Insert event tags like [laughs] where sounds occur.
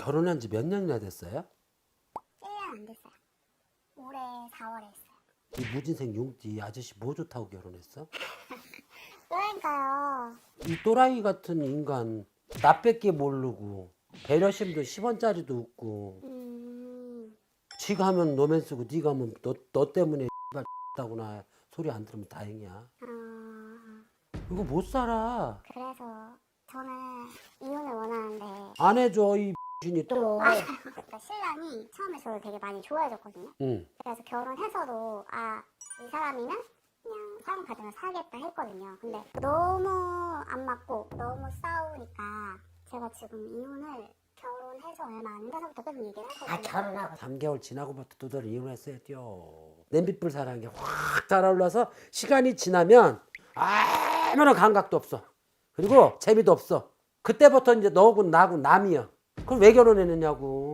결혼한 지 몇 년이나 됐어요? 1년 안 됐어요. 올해 4월에 했어요. 이 무진생 융띠 아저씨 뭐 좋다고 결혼했어? [laughs] 그러니까요. 이 또라이 같은 인간 나밖에 모르고 배려심도 10원짜리도 없고 음, 지가 하면 쓰고 네가 하면 너, 너 때문에 [laughs] 다구나 소리 안 들으면 다행이야 어, 이거 못 살아 그래서 저는 이혼을 원하는데 안 해줘 이 신이 또 그러니까 신랑이 처음에 저를 되게 많이 좋아해줬거든요. 응. 그래서 결혼해서도 아 이 사람이면 그냥 사랑 받으면 살겠다 했거든요. 근데 너무 안 맞고 너무 싸우니까 제가 지금 이혼을 결혼해서 얼마 안 돼서부터 계속 얘기를 아 했거든요. 결혼하고 3개월 지나고부터 너들 이혼했어야 돼 냄비불 사랑이 확 달아올라서 시간이 지나면 아무런 감각도 없어 그리고 재미도 없어 그때부터 이제 너하고 나하고 남이야 그럼 왜 결혼했느냐고